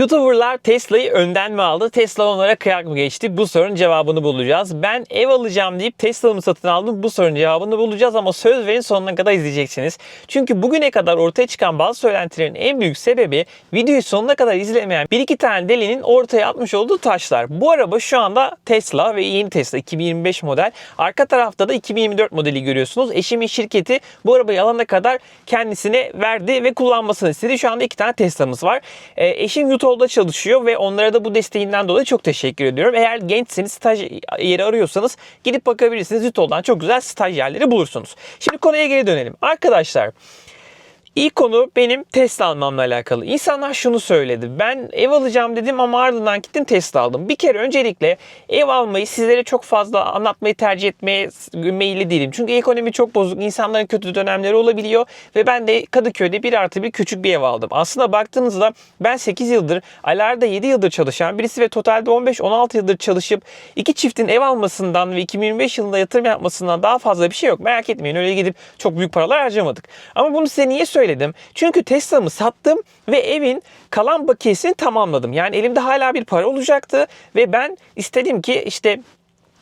YouTuber'lar Tesla'yı önden mi aldı? Tesla onlara kıyak mı geçti? Bu sorunun cevabını bulacağız. Ben ev alacağım deyip Tesla'mı satın aldım. Bu sorunun cevabını bulacağız ama söz verin sonuna kadar izleyeceksiniz. Çünkü bugüne kadar ortaya çıkan bazı söylentilerin en büyük sebebi videoyu sonuna kadar izlemeyen bir iki tane delinin ortaya atmış olduğu taşlar. Bu araba şu anda Tesla ve yeni Tesla 2025 model. Arka tarafta da 2024 modeli görüyorsunuz. Eşimin şirketi bu arabayı alana kadar kendisine verdi ve kullanmasını istedi. Şu anda iki tane Tesla'mız var. Ee, eşim Yutol'da çalışıyor ve onlara da bu desteğinden dolayı çok teşekkür ediyorum. Eğer gençseniz staj yeri arıyorsanız gidip bakabilirsiniz. Yutol'dan çok güzel staj yerleri bulursunuz. Şimdi konuya geri dönelim. Arkadaşlar İlk konu benim Tesla almamla alakalı. İnsanlar şunu söyledi. Ben ev alacağım dedim ama ardından gittim Tesla aldım. Bir kere öncelikle ev almayı sizlere çok fazla anlatmayı tercih etmeye meyilli değilim. Çünkü ekonomi çok bozuk. İnsanların kötü dönemleri olabiliyor. Ve ben de Kadıköy'de bir artı bir küçük bir ev aldım. Aslında baktığınızda ben 8 yıldır, Alar'da 7 yıldır çalışan birisi ve totalde 15-16 yıldır çalışıp iki çiftin ev almasından ve 2025 yılında yatırım yapmasından daha fazla bir şey yok. Merak etmeyin öyle gidip çok büyük paralar harcamadık. Ama bunu size niye söyledim? Çünkü Tesla'mı sattım ve evin kalan bakiyesini tamamladım. Yani elimde hala bir para olacaktı ve ben istedim ki işte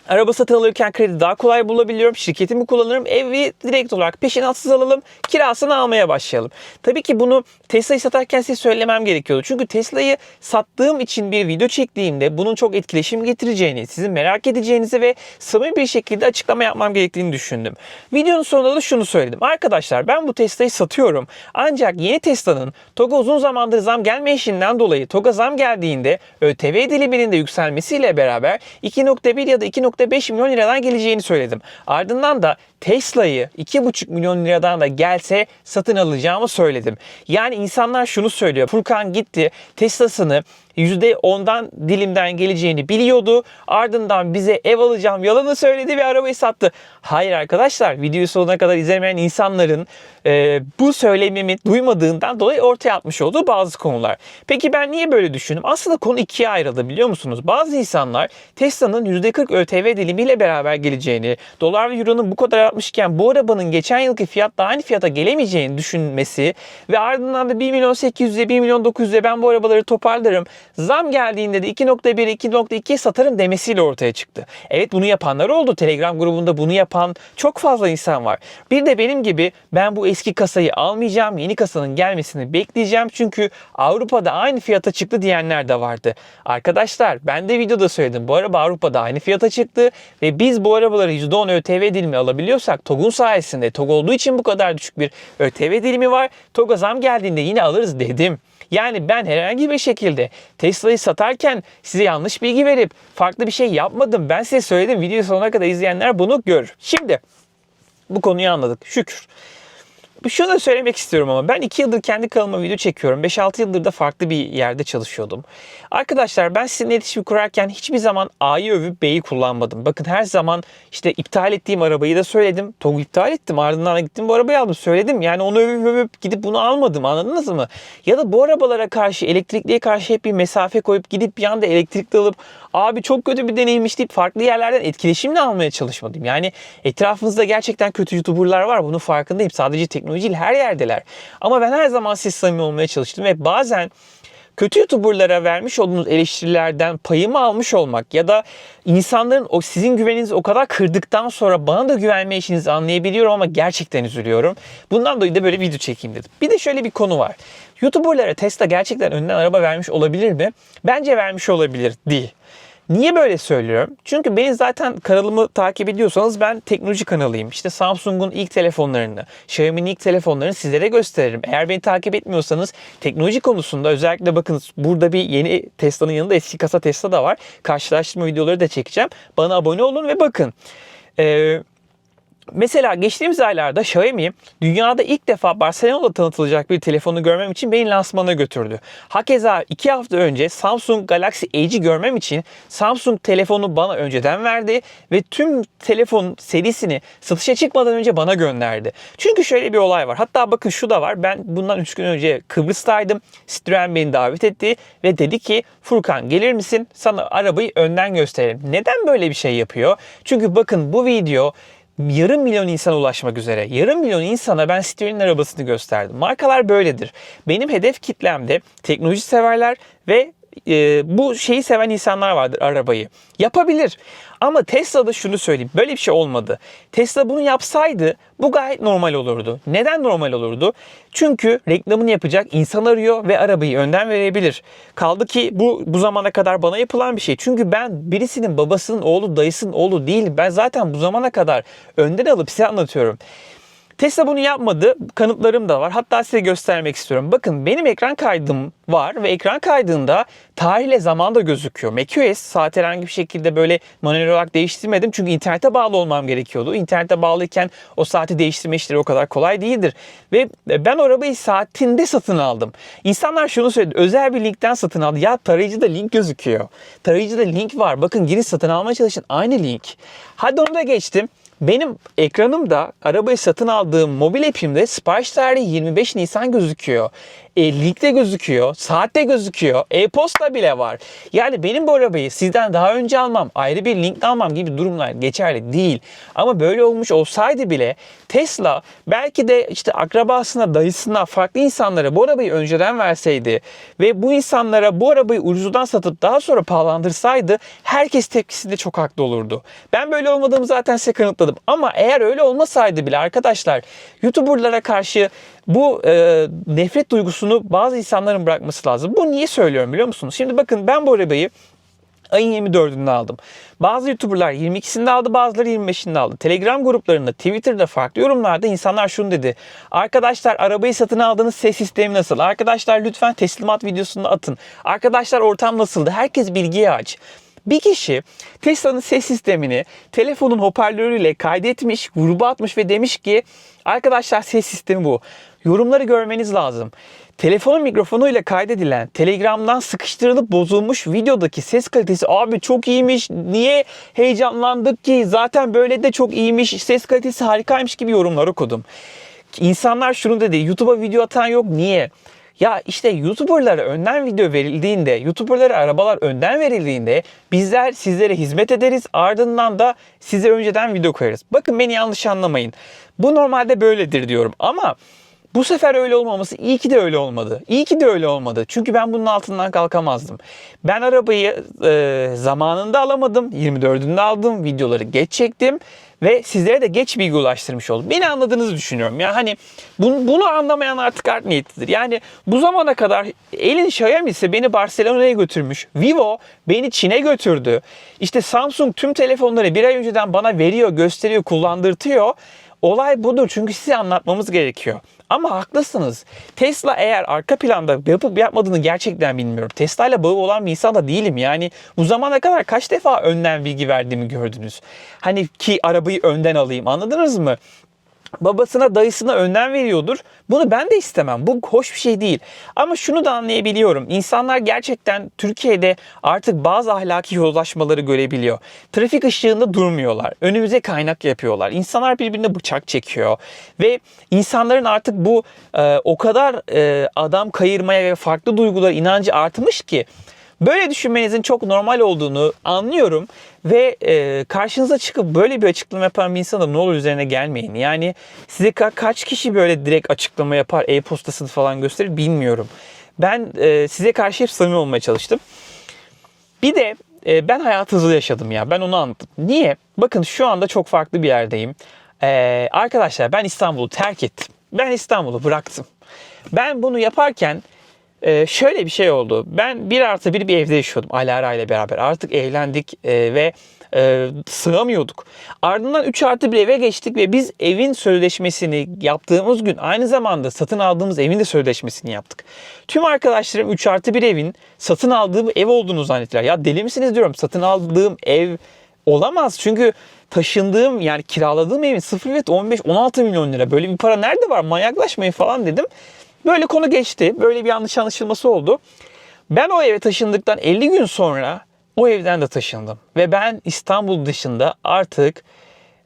Araba satın alırken kredi daha kolay bulabiliyorum. Şirketimi kullanırım. Evi direkt olarak peşinatsız alalım. Kirasını almaya başlayalım. Tabii ki bunu Tesla'yı satarken size söylemem gerekiyordu. Çünkü Tesla'yı sattığım için bir video çektiğimde bunun çok etkileşim getireceğini, sizin merak edeceğinizi ve samimi bir şekilde açıklama yapmam gerektiğini düşündüm. Videonun sonunda da şunu söyledim. Arkadaşlar ben bu Tesla'yı satıyorum. Ancak yeni Tesla'nın TOG'a uzun zamandır zam gelmeyişinden dolayı TOG'a zam geldiğinde ÖTV diliminin de yükselmesiyle beraber 2.1 ya da 2.5 milyon liradan geleceğini söyledim. Ardından da Tesla'yı 2,5 milyon liradan da gelse satın alacağımı söyledim. Yani insanlar şunu söylüyor. Furkan gitti Tesla'sını %10'dan dilimden geleceğini biliyordu. Ardından bize ev alacağım yalanı söyledi ve arabayı sattı. Hayır arkadaşlar videoyu sonuna kadar izlemeyen insanların e, bu söylemimi duymadığından dolayı ortaya atmış olduğu bazı konular. Peki ben niye böyle düşündüm? Aslında konu ikiye ayrıldı biliyor musunuz? Bazı insanlar Tesla'nın %40 ÖTV dilimiyle beraber geleceğini, dolar ve euronun bu kadar artmışken bu arabanın geçen yılki fiyatla aynı fiyata gelemeyeceğini düşünmesi ve ardından da 1 milyon 800'e 1 milyon 900'e ben bu arabaları toparlarım. Zam geldiğinde de 2.1 2.2 satarım demesiyle ortaya çıktı. Evet bunu yapanlar oldu. Telegram grubunda bunu yapan çok fazla insan var. Bir de benim gibi ben bu eski kasayı almayacağım. Yeni kasanın gelmesini bekleyeceğim. Çünkü Avrupa'da aynı fiyata çıktı diyenler de vardı. Arkadaşlar ben de videoda söyledim. Bu araba Avrupa'da aynı fiyata çıktı ve biz bu arabaları %10 ÖTV dilimi alabiliyorsak TOG'un sayesinde TOG olduğu için bu kadar düşük bir ÖTV dilimi var. TOG'a zam geldiğinde yine alırız dedim. Yani ben herhangi bir şekilde Tesla'yı satarken size yanlış bilgi verip farklı bir şey yapmadım. Ben size söyledim. Videoyu sonuna kadar izleyenler bunu görür. Şimdi bu konuyu anladık. Şükür. Şunu da söylemek istiyorum ama ben 2 yıldır kendi kanalıma video çekiyorum. 5-6 yıldır da farklı bir yerde çalışıyordum. Arkadaşlar ben sizinle iletişim kurarken hiçbir zaman A'yı övüp B'yi kullanmadım. Bakın her zaman işte iptal ettiğim arabayı da söyledim. TOG iptal ettim ardından da gittim bu arabayı aldım söyledim. Yani onu övüp övüp gidip bunu almadım anladınız mı? Ya da bu arabalara karşı elektrikliye karşı hep bir mesafe koyup gidip bir anda elektrikli alıp abi çok kötü bir deneyimmiş deyip farklı yerlerden etkileşimle almaya çalışmadım. Yani etrafınızda gerçekten kötü YouTuber'lar var bunun farkındayım. Sadece teknoloji değil her yerdeler. Ama ben her zaman siz samimi olmaya çalıştım ve bazen kötü YouTuber'lara vermiş olduğunuz eleştirilerden payımı almış olmak ya da insanların o sizin güveninizi o kadar kırdıktan sonra bana da güvenme işinizi anlayabiliyorum ama gerçekten üzülüyorum. Bundan dolayı da böyle video çekeyim dedim. Bir de şöyle bir konu var. YouTuber'lara Tesla gerçekten önden araba vermiş olabilir mi? Bence vermiş olabilir değil. Niye böyle söylüyorum? Çünkü beni zaten kanalımı takip ediyorsanız ben teknoloji kanalıyım. İşte Samsung'un ilk telefonlarını, Xiaomi'nin ilk telefonlarını sizlere gösteririm. Eğer beni takip etmiyorsanız teknoloji konusunda özellikle bakın burada bir yeni Tesla'nın yanında eski kasa Tesla da var. Karşılaştırma videoları da çekeceğim. Bana abone olun ve bakın. Ee, Mesela geçtiğimiz aylarda Xiaomi dünyada ilk defa Barcelona'da tanıtılacak bir telefonu görmem için beni lansmana götürdü. Hakeza iki hafta önce Samsung Galaxy Edge'i görmem için Samsung telefonu bana önceden verdi ve tüm telefon serisini satışa çıkmadan önce bana gönderdi. Çünkü şöyle bir olay var. Hatta bakın şu da var. Ben bundan 3 gün önce Kıbrıs'taydım. Citroen beni davet etti ve dedi ki Furkan gelir misin? Sana arabayı önden gösterelim. Neden böyle bir şey yapıyor? Çünkü bakın bu video yarım milyon insana ulaşmak üzere. Yarım milyon insana ben Citroen'in arabasını gösterdim. Markalar böyledir. Benim hedef kitlemde teknoloji severler ve e, bu şeyi seven insanlar vardır arabayı. Yapabilir. Ama Tesla'da şunu söyleyeyim. Böyle bir şey olmadı. Tesla bunu yapsaydı bu gayet normal olurdu. Neden normal olurdu? Çünkü reklamını yapacak insan arıyor ve arabayı önden verebilir. Kaldı ki bu bu zamana kadar bana yapılan bir şey. Çünkü ben birisinin babasının oğlu, dayısının oğlu değilim. Ben zaten bu zamana kadar önden alıp size anlatıyorum. Tesla bunu yapmadı. Kanıtlarım da var. Hatta size göstermek istiyorum. Bakın benim ekran kaydım var ve ekran kaydında tarihle zaman da gözüküyor. macOS saat herhangi bir şekilde böyle manuel olarak değiştirmedim. Çünkü internete bağlı olmam gerekiyordu. İnternete bağlıyken o saati değiştirme işleri o kadar kolay değildir. Ve ben arabayı saatinde satın aldım. İnsanlar şunu söyledi. Özel bir linkten satın aldı. Ya tarayıcıda link gözüküyor. Tarayıcıda link var. Bakın girin satın almaya çalışın. Aynı link. Hadi onu da geçtim. Benim ekranımda arabayı satın aldığım mobil app'imde sipariş tarihi 25 Nisan gözüküyor. E, linkte gözüküyor, saatte gözüküyor, e-posta bile var. Yani benim bu arabayı sizden daha önce almam, ayrı bir linkle almam gibi durumlar geçerli değil. Ama böyle olmuş olsaydı bile Tesla belki de işte akrabasına, dayısına, farklı insanlara bu arabayı önceden verseydi ve bu insanlara bu arabayı ucuzdan satıp daha sonra pahalandırsaydı herkes tepkisinde çok haklı olurdu. Ben böyle olmadığımı zaten size kanıtladım. Ama eğer öyle olmasaydı bile arkadaşlar YouTuber'lara karşı bu e, nefret duygusunu bazı insanların bırakması lazım. Bu niye söylüyorum biliyor musunuz? Şimdi bakın ben bu arabayı ayın 24'ünde aldım. Bazı YouTuber'lar 22'sinde aldı, bazıları 25'inde aldı. Telegram gruplarında, Twitter'da farklı yorumlarda insanlar şunu dedi. Arkadaşlar arabayı satın aldığınız ses sistemi nasıl? Arkadaşlar lütfen teslimat videosunu atın. Arkadaşlar ortam nasıldı? Herkes bilgiye aç. Bir kişi Tesla'nın ses sistemini telefonun hoparlörüyle kaydetmiş, gruba atmış ve demiş ki arkadaşlar ses sistemi bu. Yorumları görmeniz lazım. Telefonun mikrofonuyla kaydedilen, Telegram'dan sıkıştırılıp bozulmuş videodaki ses kalitesi abi çok iyiymiş. Niye heyecanlandık ki? Zaten böyle de çok iyiymiş. Ses kalitesi harikaymış gibi yorumlar okudum. İnsanlar şunu dedi. YouTube'a video atan yok. Niye? Ya işte YouTuber'lara önden video verildiğinde, YouTuber'lara arabalar önden verildiğinde bizler sizlere hizmet ederiz. Ardından da size önceden video koyarız. Bakın beni yanlış anlamayın. Bu normalde böyledir diyorum ama bu sefer öyle olmaması iyi ki de öyle olmadı. İyi ki de öyle olmadı. Çünkü ben bunun altından kalkamazdım. Ben arabayı e, zamanında alamadım. 24'ünde aldım. Videoları geç çektim. Ve sizlere de geç bilgi ulaştırmış oldum. Beni anladığınızı düşünüyorum. Ya hani bunu, bunu anlamayan artık art niyetlidir. Yani bu zamana kadar elin Xiaomi ise beni Barcelona'ya götürmüş. Vivo beni Çin'e götürdü. İşte Samsung tüm telefonları bir ay önceden bana veriyor, gösteriyor, kullandırtıyor. Olay budur çünkü size anlatmamız gerekiyor. Ama haklısınız. Tesla eğer arka planda yapıp yapmadığını gerçekten bilmiyorum. Tesla ile bağı olan bir insan da değilim. Yani bu zamana kadar kaç defa önden bilgi verdiğimi gördünüz. Hani ki arabayı önden alayım anladınız mı? Babasına dayısına önden veriyordur. Bunu ben de istemem. Bu hoş bir şey değil. Ama şunu da anlayabiliyorum. İnsanlar gerçekten Türkiye'de artık bazı ahlaki yozlaşmaları görebiliyor. Trafik ışığında durmuyorlar. Önümüze kaynak yapıyorlar. İnsanlar birbirine bıçak çekiyor. Ve insanların artık bu e, o kadar e, adam kayırmaya ve farklı duygular inancı artmış ki Böyle düşünmenizin çok normal olduğunu anlıyorum ve e, karşınıza çıkıp böyle bir açıklama yapan bir insana ne olur üzerine gelmeyin. Yani size ka- kaç kişi böyle direkt açıklama yapar, e-postasını falan gösterir bilmiyorum. Ben e, size karşı hep samimi olmaya çalıştım. Bir de e, ben hayat hızlı yaşadım ya. Ben onu anlattım. Niye? Bakın şu anda çok farklı bir yerdeyim. E, arkadaşlar ben İstanbul'u terk ettim. Ben İstanbul'u bıraktım. Ben bunu yaparken ee, şöyle bir şey oldu. Ben bir artı bir bir evde yaşıyordum Alara ile beraber. Artık evlendik e, ve e, sığamıyorduk. Ardından 3 artı bir eve geçtik ve biz evin sözleşmesini yaptığımız gün aynı zamanda satın aldığımız evin de sözleşmesini yaptık. Tüm arkadaşlarım 3 artı bir evin satın aldığım ev olduğunu zannettiler. Ya deli misiniz diyorum satın aldığım ev olamaz. Çünkü taşındığım yani kiraladığım evin 0 ve 15-16 milyon lira. Böyle bir para nerede var manyaklaşmayın falan dedim. Böyle konu geçti. Böyle bir yanlış anlaşılması oldu. Ben o eve taşındıktan 50 gün sonra o evden de taşındım. Ve ben İstanbul dışında artık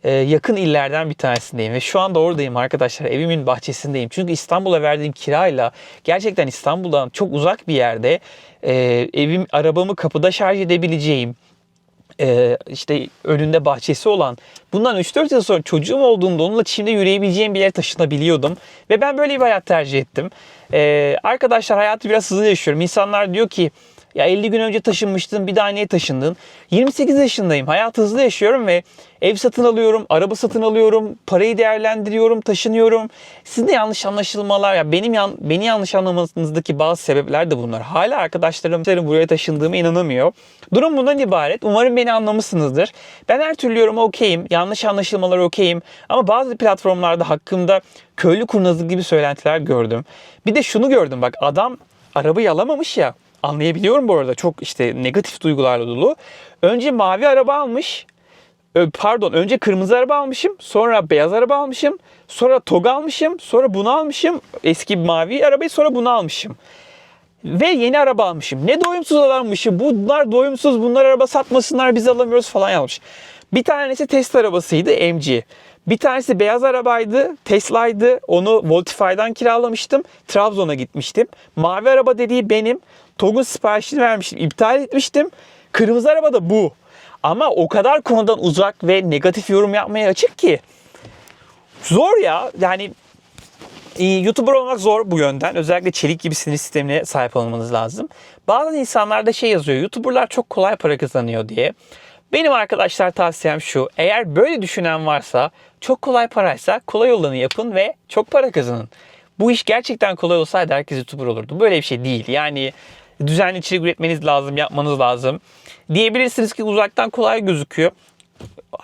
e, yakın illerden bir tanesindeyim. Ve şu anda oradayım arkadaşlar. Evimin bahçesindeyim. Çünkü İstanbul'a verdiğim kirayla gerçekten İstanbul'dan çok uzak bir yerde e, evim, arabamı kapıda şarj edebileceğim Ee, işte önünde bahçesi olan bundan 3-4 yıl sonra çocuğum olduğunda onunla çimde yürüyebileceğim bir yere taşınabiliyordum. Ve ben böyle bir hayat tercih ettim. Ee, arkadaşlar hayatı biraz hızlı yaşıyorum. İnsanlar diyor ki ya 50 gün önce taşınmıştın bir daha niye taşındın? 28 yaşındayım. Hayatı hızlı yaşıyorum ve ev satın alıyorum, araba satın alıyorum, parayı değerlendiriyorum, taşınıyorum. Sizin de yanlış anlaşılmalar ya benim yan, beni yanlış anlamanızdaki bazı sebepler de bunlar. Hala arkadaşlarım buraya taşındığıma inanamıyor. Durum bundan ibaret. Umarım beni anlamışsınızdır. Ben her türlü yoruma okeyim. Yanlış anlaşılmalara okeyim. Ama bazı platformlarda hakkımda köylü kurnazı gibi söylentiler gördüm. Bir de şunu gördüm bak adam arabayı alamamış ya. Anlayabiliyorum bu arada. Çok işte negatif duygularla dolu. Önce mavi araba almış. Pardon önce kırmızı araba almışım. Sonra beyaz araba almışım. Sonra TOG almışım. Sonra bunu almışım. Eski mavi arabayı sonra bunu almışım. Ve yeni araba almışım. Ne doyumsuz adammışım. Bunlar doyumsuz. Bunlar araba satmasınlar biz alamıyoruz falan yapmış. Bir tanesi Tesla arabasıydı MG. Bir tanesi beyaz arabaydı. Tesla'ydı. Onu Voltify'dan kiralamıştım. Trabzon'a gitmiştim. Mavi araba dediği benim. TOG'un siparişini vermiştim. iptal etmiştim. Kırmızı araba da bu. Ama o kadar konudan uzak ve negatif yorum yapmaya açık ki. Zor ya. Yani e, YouTuber olmak zor bu yönden. Özellikle çelik gibi sinir sistemine sahip olmanız lazım. Bazı insanlar da şey yazıyor. YouTuberlar çok kolay para kazanıyor diye. Benim arkadaşlar tavsiyem şu. Eğer böyle düşünen varsa çok kolay paraysa kolay olanı yapın ve çok para kazanın. Bu iş gerçekten kolay olsaydı herkes YouTuber olurdu. Böyle bir şey değil. Yani düzenli içerik üretmeniz lazım, yapmanız lazım. Diyebilirsiniz ki uzaktan kolay gözüküyor.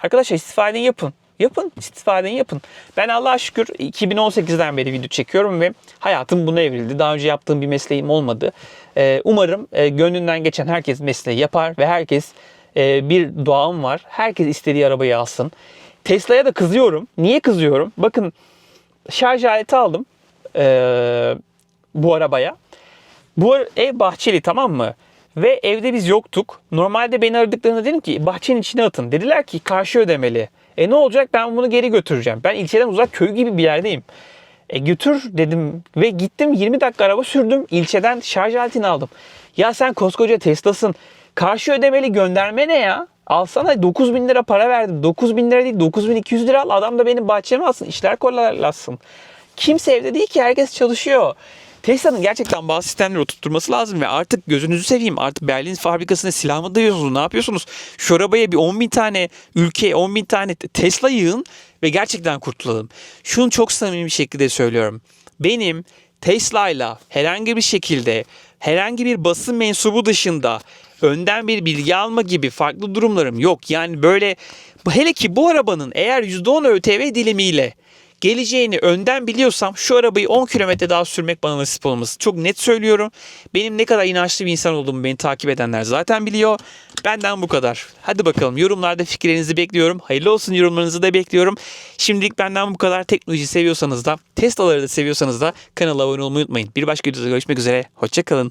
Arkadaşlar istifadeni yapın. Yapın, istifadeni yapın. Ben Allah'a şükür 2018'den beri video çekiyorum ve hayatım buna evrildi. Daha önce yaptığım bir mesleğim olmadı. Ee, umarım e, gönlünden geçen herkes mesleği yapar ve herkes e, bir doğam var. Herkes istediği arabayı alsın. Tesla'ya da kızıyorum. Niye kızıyorum? Bakın şarj aleti aldım e, bu arabaya. Bu ev bahçeli tamam mı? Ve evde biz yoktuk. Normalde beni aradıklarında dedim ki bahçenin içine atın. Dediler ki karşı ödemeli. E ne olacak ben bunu geri götüreceğim. Ben ilçeden uzak köy gibi bir yerdeyim. E götür dedim ve gittim 20 dakika araba sürdüm. İlçeden şarj aletini aldım. Ya sen koskoca Tesla'sın. Karşı ödemeli gönderme ne ya? Alsana 9 bin lira para verdim. 9 bin lira değil 9200 lira al. Adam da benim bahçeme alsın. işler kolaylaşsın. Kimse evde değil ki herkes çalışıyor. Tesla'nın gerçekten bazı sistemleri oturtturması lazım ve artık gözünüzü seveyim artık Berlin fabrikasına silah mı dayıyorsunuz ne yapıyorsunuz? Şu arabaya bir 10 bin tane ülke 10 bin tane Tesla yığın ve gerçekten kurtulalım. Şunu çok samimi bir şekilde söylüyorum. Benim Tesla'yla herhangi bir şekilde herhangi bir basın mensubu dışında önden bir bilgi alma gibi farklı durumlarım yok. Yani böyle hele ki bu arabanın eğer %10 ÖTV dilimiyle geleceğini önden biliyorsam şu arabayı 10 kilometre daha sürmek bana nasip olması. Çok net söylüyorum. Benim ne kadar inançlı bir insan olduğumu beni takip edenler zaten biliyor. Benden bu kadar. Hadi bakalım yorumlarda fikirlerinizi bekliyorum. Hayırlı olsun yorumlarınızı da bekliyorum. Şimdilik benden bu kadar. Teknoloji seviyorsanız da Tesla'ları da seviyorsanız da kanala abone olmayı unutmayın. Bir başka videoda görüşmek üzere. Hoşçakalın.